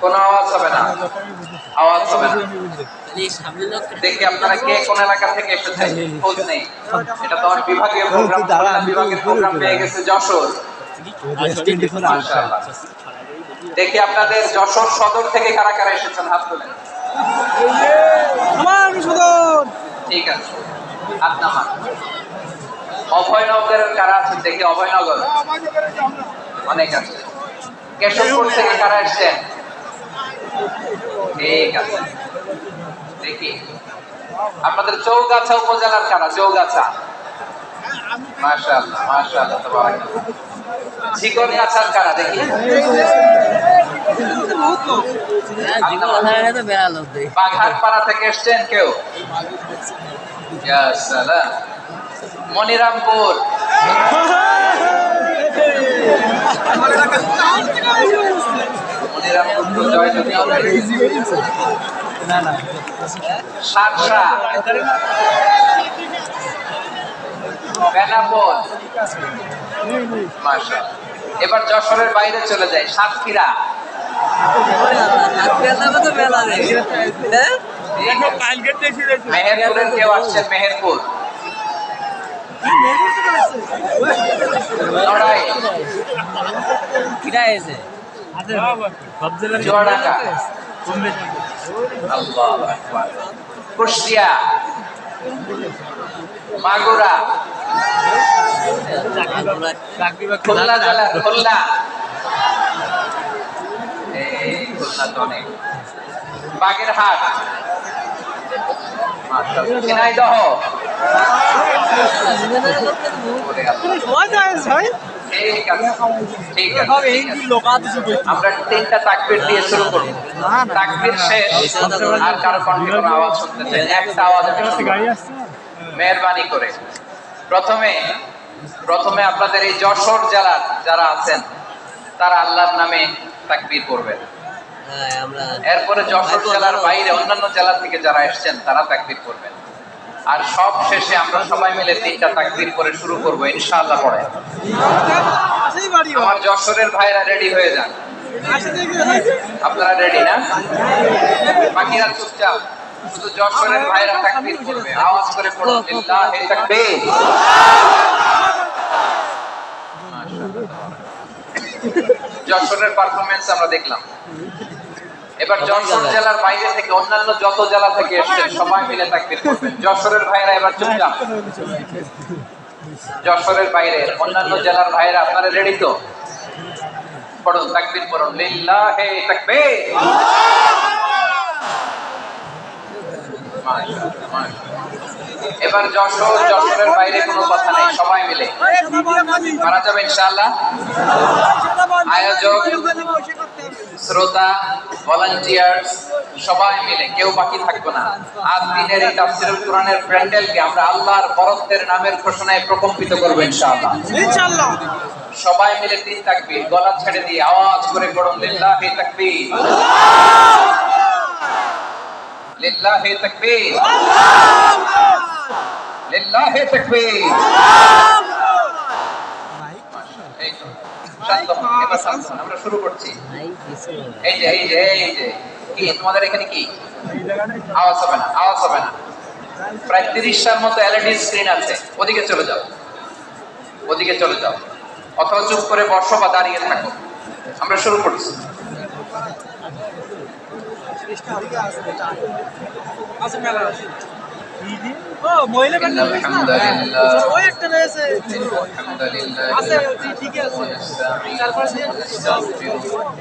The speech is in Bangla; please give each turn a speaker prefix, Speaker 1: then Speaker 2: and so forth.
Speaker 1: কোনো আওয়াজ হবে না। আওয়াজ হবে না। দেখি আপনারা কে কোন এলাকা থেকে এসেছেন। খোঁজ নেই। এটা তো আমার বিভাগীয় প্রোগ্রাম। বিভাগের প্রোগ্রাম পেয়ে গেছে যশোর। দেখি আপনাদের যশোর সদর থেকে কারা কারা এসেছেন হাত তুলেন। ঠিক আছে। হাত নামান। অভয়নগরের কারা আছেন? দেখি অভয়নগর। অনেক আছে। কেশবপুর থেকে কারা এসছেন ঠিক আছে। দেখি। আপনাদের চৌগাছা উপজেলার কারা? চৌগাছা। মাশাআল্লাহ মাশাআল্লাহ তাবারাকাল্লাহ। ঝিকরগাছার কারা? দেখি। বাঘারপাড়া থেকে এসছেন কেউ? মনিরামপুর। এবার যশোরের বাইরে চলে যায় সাতক্ষীরা। মেহেরপুরের কেউ আসছেন মেহেরপুর। লড়াই। চুয়াডাঙ্গা আল্লাহু আকবার। কুষ্টিয়া মাগুরা। খুলনা জেলা খুলনা। খুলনা তো অনেক। বাগেরহাট। ঝিনাইদহ। ওরে আছে ঠিক আছে ঠিক আছে। আমরা তিনটা তাকবির দিয়ে শুরু করব। তাকবির শেষ আর কারও কণ্ঠে কোনো আওয়াজ শুনতে চাই একটা আওয়াজ মেহরবানি করে। প্রথমে প্রথমে আপনাদের এই যশোর জেলার যারা আছেন তারা আল্লাহর নামে তাকবীর করবেন এরপরে যশোর জেলার বাইরে অন্যান্য জেলা থেকে যারা এসেছেন তারা তাকবীর করবেন আর সব শেষে আমরা সবাই মিলে তিনটা তাকবির করে শুরু করব, ইনশাআল্লাহ পরে। আমার যশোরের ভাইরা রেডি হয়ে যান। আপনারা রেডি না? বাকিরা চুপচাপ শুধু যশোরের ভাইরা তাকবীর করবে আওয়াজ করে পড়ুন লিল্লাহি তাকবীর। যশোরের পারফরমেন্স আমরা দেখলাম। এবার যশোর জেলার বাইরে থেকে অন্যান্য যত জেলা থেকে এসছেন সবাই মিলে তাকবীর করবেন যশোরের ভাইরা এবার চুপচাপ যশোরের বাইরে অন্যান্য জেলার ভাইরা আপনারা রেডি তো? পড়ুন তাকবীর পড়ুন। লিল্লাহে তাকবীর। এবার যশোর যশোরের বাইরে কোনো কথা নেই সবাই মিলে। মারা যাবে ইনশাআল্লাহ। আয়োজক শ্রোতা ভলান্টিয়ার্স সবাই মিলে কেউ বাকি থাকব না। আজ দিনের এই তাফসিরুল কোরআনের প্যান্ডেলকে আমরা আল্লাহর বরত্বের নামের ঘোষণায় প্রকম্পিত করব ইনশাআল্লাহ।
Speaker 2: ইনশাআল্লাহ।
Speaker 1: সবাই মিলে তিন তাকবীর গলা ছেড়ে দিয়ে আওয়াজ করে পড়ুন লিল্লাহি তাকবীর। এখানে কি? আওয়াজ হবে না, আওয়াজ হবে না। প্রায় মতো স্ক্রিন আছে, ওদিকে চলে যাও। ওদিকে চলে যাও। অথবা চুপ করে বা দাঁড়িয়ে থাকো। আমরা শুরু করছি। الحمد لله
Speaker 2: الحمد لله
Speaker 1: ونستعينه ونستغفره